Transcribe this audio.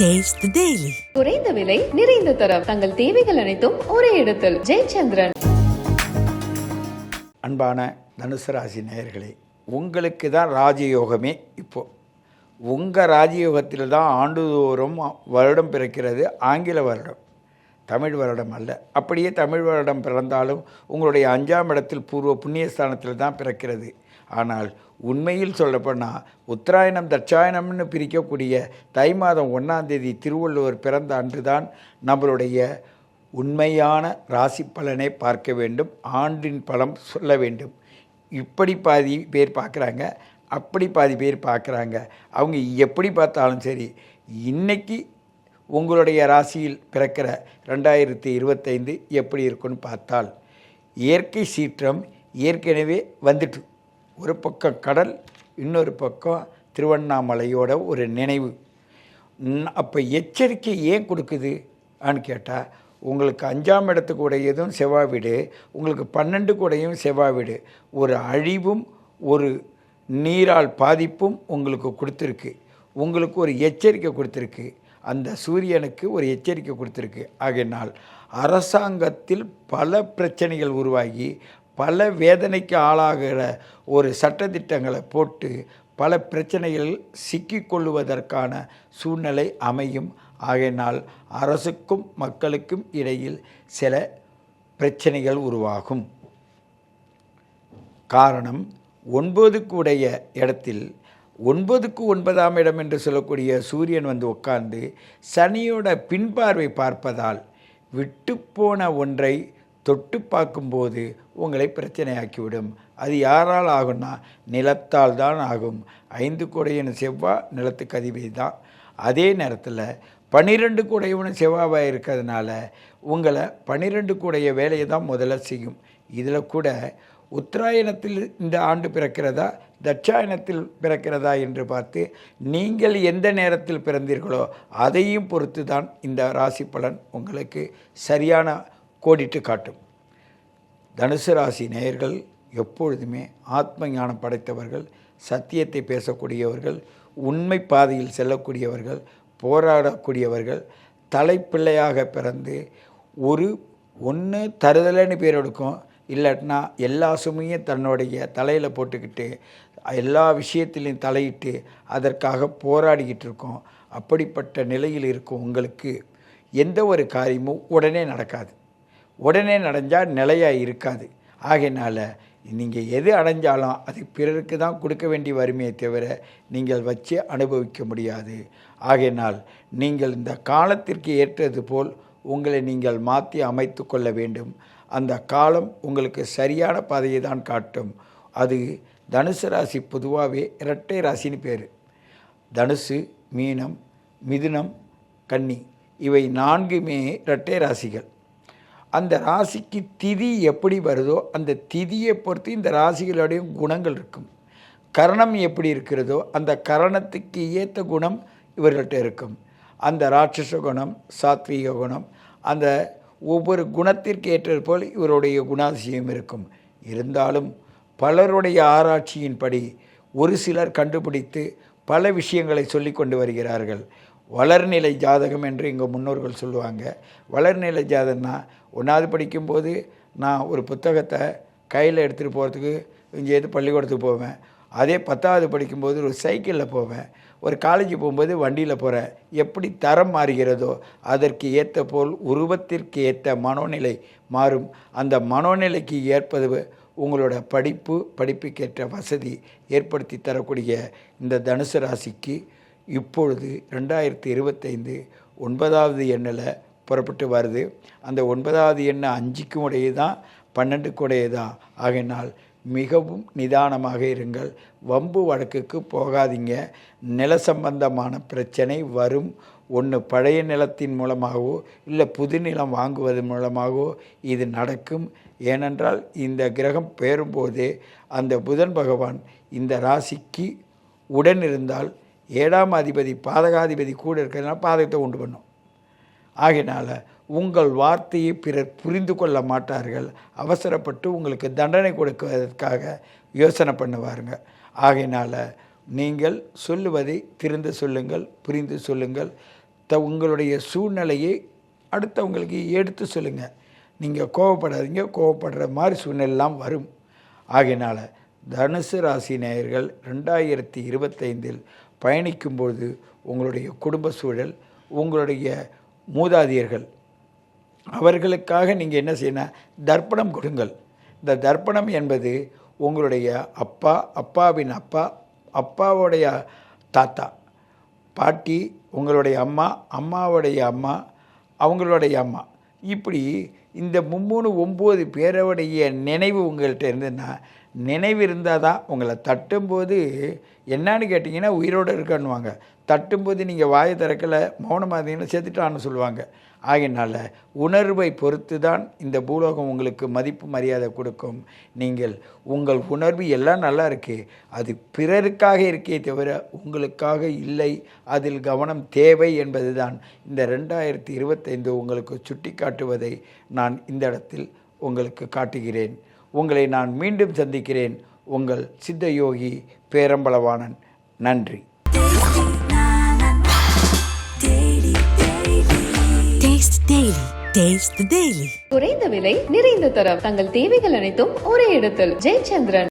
The Daily. குறைந்த விலை நிறைந்த தரம். தங்கள் தேவைகள் அனைத்தும் ஒரே இடத்தில். ஜெயச்சந்திரன். அன்பான தனுசு ராசி நேயர்களே உங்களுக்கு தான் ராஜயோகமே இப்போ. உங்கள் ராஜயோகத்தில் தான் ஆண்டுதோறும் வருடம் பிறக்கிறது ஆங்கில வருடம். தமிழ் வருடம் அல்ல. அப்படியே தமிழ் வருடம் பிறந்தாலும் உங்களுடைய அஞ்சாம் இடத்தில் பூர்வ புண்ணியஸ்தானத்தில் தான் பிறக்கிறது. ஆனால் உண்மையில் சொல்லப்போனால் உத்தராயணம் தட்சாயணம்னு பிரிக்கக்கூடிய தை மாதம் ஒன்றாம் தேதி திருவள்ளுவர் பிறந்த அன்று தான் நம்மளுடைய உண்மையான ராசி பலனை பார்க்க வேண்டும் ஆண்டின் பலம் சொல்ல வேண்டும். இப்படி பாதி பேர் பார்க்குறாங்க அப்படி பாதி பேர் பார்க்குறாங்க. அவங்க எப்படி பார்த்தாலும் சரி இன்னைக்கு உங்களுடைய ராசியில் பிறக்கிற ரெண்டாயிரத்தி இருபத்தைந்து எப்படி இருக்குன்னு பார்த்தால் இயற்கை சீற்றம் ஏற்கனவே வந்துட்டு ஒரு பக்கம் கடல் இன்னொரு பக்கம் திருவண்ணாமலையோட ஒரு நினைவு. அப்போ எச்சரிக்கை ஏன் கொடுக்குது? ஆன்னு கேட்டால் உங்களுக்கு அஞ்சாம் இடத்துக்கு உடையதும் செவ்வாய் வீடு உங்களுக்கு பன்னெண்டு கூடையும் செவ்வாய் வீடு. ஒரு அழிவும் ஒரு நீரால் பாதிப்பும் உங்களுக்கு கொடுத்துருக்கு. உங்களுக்கு ஒரு எச்சரிக்கை கொடுத்துருக்கு. அந்த சூரியனுக்கு ஒரு எச்சரிக்கை கொடுத்துருக்கு. ஆகையினால் அரசாங்கத்தில் பல பிரச்சனைகள் உருவாகி பல வேதனைக்கு ஆளாகிற ஒரு சட்டத்திட்டங்களை போட்டு பல பிரச்சனைகள் சிக்கிக்கொள்வதற்கான சூழ்நிலை அமையும். ஆகையினால் அரசுக்கும் மக்களுக்கும் இடையில் சில பிரச்சனைகள் உருவாகும். காரணம் ஒன்பதுக்கு உடைய இடத்தில் ஒன்பதுக்கு ஒன்பதாம் இடம் என்று சொல்லக்கூடிய சூரியன் வந்து உட்கார்ந்து சனியோட பின்பார்வை பார்ப்பதால் விட்டுப்போன ஒன்றை தொட்டு பார்க்கும்போது உங்களை பிரச்சனையாக்கிவிடும். அது யாரால் ஆகும்னா நிலத்தால் தான் ஆகும். ஐந்து குடையின் செவ்வாய் நிலத்துக்கு அதிபதி தான். அதே நேரத்தில் பன்னிரெண்டு குடையவனும் செவ்வாவாக இருக்கிறதுனால உங்களை பன்னிரெண்டு கூடைய வேலையை தான் முதல்ல செய்யும். இதில் கூட உத்தராயணத்தில் இந்த ஆண்டு பிறக்கிறதா தட்சாயணத்தில் பிறக்கிறதா என்று பார்த்து நீங்கள் எந்த நேரத்தில் பிறந்தீர்களோ அதையும் பொறுத்து தான் இந்த ராசி பலன் உங்களுக்கு சரியான கோடிட்டு காட்டும். தனுசு ராசி நேயர்கள் எப்பொழுதுமே ஆத்ம ஞானம் படைத்தவர்கள் சத்தியத்தை பேசக்கூடியவர்கள் உண்மை பாதையில் செல்லக்கூடியவர்கள் போராடக்கூடியவர்கள் தலைப்பிள்ளையாக பிறந்து ஒரு ஒன்று தருதலைன்னு பேர் எடுக்கும். இல்லாட்டினா எல்லா சுமையும் தன்னுடைய தலையில் போட்டுக்கிட்டு எல்லா விஷயத்திலையும் தலையிட்டு அதற்காக போராடிக்கிட்டு இருக்கோம். அப்படிப்பட்ட நிலையில் இருக்கும் உங்களுக்கு எந்த ஒரு காரியமும் உடனே நடக்காது. உடனே நடஞ்சால் நிலையாக இருக்காது. ஆகையினால் நீங்கள் எது அடைஞ்சாலும் அது பிறருக்கு தான் கொடுக்க வேண்டிய வறுமையை தவிர நீங்கள் வச்சு அனுபவிக்க முடியாது. ஆகையினால் நீங்கள் இந்த காலத்திற்கு ஏற்றது போல் உங்களை நீங்கள் மாற்றி அமைத்து கொள்ள வேண்டும். அந்த காலம் உங்களுக்கு சரியான பாதையை தான் காட்டும். அது தனுசு ராசி பொதுவாகவே இரட்டை ராசின்னு பேர். தனுசு மீனம் மிதுனம் கன்னி இவை நான்குமே இரட்டை ராசிகள். அந்த ராசிக்கு திதி எப்படி வருதோ அந்த திதியை பொறுத்து இந்த ராசிகளுடைய குணங்கள் இருக்கும். கரணம் எப்படி இருக்கிறதோ அந்த கரணத்துக்கு ஏற்ற குணம் இவர்கள்ட்ட இருக்கும். அந்த ராட்சச குணம் சாத்வீக குணம் அந்த ஒவ்வொரு குணத்திற்கு ஏற்றது போல் இவருடைய குணாதிசயம் இருக்கும். இருந்தாலும் பலருடைய ஆராய்ச்சியின்படி ஒரு சிலர் கண்டுபிடித்து பல விஷயங்களை சொல்லி கொண்டு வருகிறார்கள். வளர்நிலை ஜாதகம் என்று எங்கள் முன்னோர்கள் சொல்லுவாங்க. வளர்நிலை ஜாதகம்னா ஒன்றாவது படிக்கும்போது நான் ஒரு புத்தகத்தை கையில் எடுத்துகிட்டு போகிறதுக்கு இங்கேருந்து பள்ளிக்கூடத்துக்கு போவேன். அதே பத்தாவது படிக்கும்போது ஒரு சைக்கிளில் போவேன். ஒரு காலேஜ் போகும்போது வண்டியில் போகிறேன் எப்படி தரம் மாறுகிறதோ அதற்கு ஏற்ற போல் உருவத்திற்கு ஏற்ற மனோநிலை மாறும். அந்த மனோநிலைக்கு ஏற்பது உங்களோட படிப்பு படிப்புக்கேற்ற வசதி ஏற்படுத்தி தரக்கூடிய இந்த தனுசு ராசிக்கு இப்பொழுது ரெண்டாயிரத்தி இருபத்தைந்து ஒன்பதாவது எண்ணில் புறப்பட்டு வருது. அந்த ஒன்பதாவது எண்ணை அஞ்சுக்கும் உடையது தான் பன்னெண்டுக்கு உடையே தான் ஆகையினால் மிகவும் நிதானமாக இருங்கள். வம்பு வழக்குக்கு போகாதீங்க. நில சம்பந்தமான பிரச்சனை வரும். ஒன்று பழைய நிலத்தின் மூலமாகவோ இல்லை புது நிலம் வாங்குவதன் மூலமாகவோ இது நடக்கும். ஏனென்றால் இந்த கிரகம் பெயரும்போதே அந்த புதன் பகவான் இந்த ராசிக்கு உடன் இருந்தால் ஏழாம் அதிபதி பாதகாதிபதி கூட இருக்கிறதுனால பாதகத்தை உண்டு பண்ணும். ஆகையினால் உங்கள் வார்த்தையை பிறர் புரிந்து கொள்ள மாட்டார்கள். அவசரப்பட்டு உங்களுக்கு தண்டனை கொடுக்குவதற்காக யோசனை பண்ணுவாருங்க. ஆகையினால் நீங்கள் சொல்லுவதை திருந்து சொல்லுங்கள் புரிந்து சொல்லுங்கள். த உங்களுடைய சூழ்நிலையை அடுத்தவங்களுக்கு எடுத்து சொல்லுங்கள் நீங்கள் கோவப்படாதீங்க கோவப்படுற மாதிரி சூழ்நிலைலாம் வரும். ஆகையினால் தனுசு ராசி நேயர்கள் ரெண்டாயிரத்தி இருபத்தைந்தில் பயணிக்கும்போது உங்களுடைய குடும்ப சூழல் உங்களுடைய மூதாதையர்கள் அவர்களுக்காக நீங்கள் என்ன செய்யணும் தர்ப்பணம் கொடுங்கள். இந்த தர்ப்பணம் என்பது உங்களுடைய அப்பா அப்பாவின் அப்பா அப்பாவுடைய தாத்தா பாட்டி உங்களுடைய அம்மா அம்மாவுடைய அம்மா அவங்களுடைய அம்மா. இப்படி இந்த மும்மூணு ஒம்பது பேரோடைய நினைவு உங்கள்கிட்ட இருந்ததுன்னா நினைவு இருந்தால் தான் உங்களை தட்டும்போது என்னன்னு கேட்டிங்கன்னா உயிரோடு இருக்கணுவாங்க தட்டும்போது நீங்கள் வாயை திறக்கலை மௌனமாக இருந்தீங்கன்னா செத்துட்டான்னு சொல்லுவாங்க. ஆகினால உணர்வை பொறுத்து தான் இந்த பூலோகம் உங்களுக்கு மதிப்பு மரியாதை கொடுக்கும். நீங்கள் உங்கள் உணர்வு எல்லாம் நல்லா இருக்குது அது பிறருக்காக இருக்கே தவிர உங்களுக்காக இல்லை. அதில் கவனம் தேவை என்பது தான் இந்த ரெண்டாயிரத்தி இருபத்தைந்து உங்களுக்கு சுட்டி காட்டுவதை நான் இந்த இடத்தில் உங்களுக்கு காட்டுகிறேன். உங்களை நான் மீண்டும் சந்திக்கிறேன். உங்கள் சித்த யோகி பேரம்பளவாணன் நன்றி. Taste Daily. Taste the Daily. குறைந்த விலை நிறைந்த தரம். தங்கள் தேவைகள் அனைத்தும் ஒரே இடத்தில். ஜெயச்சந்திரன்.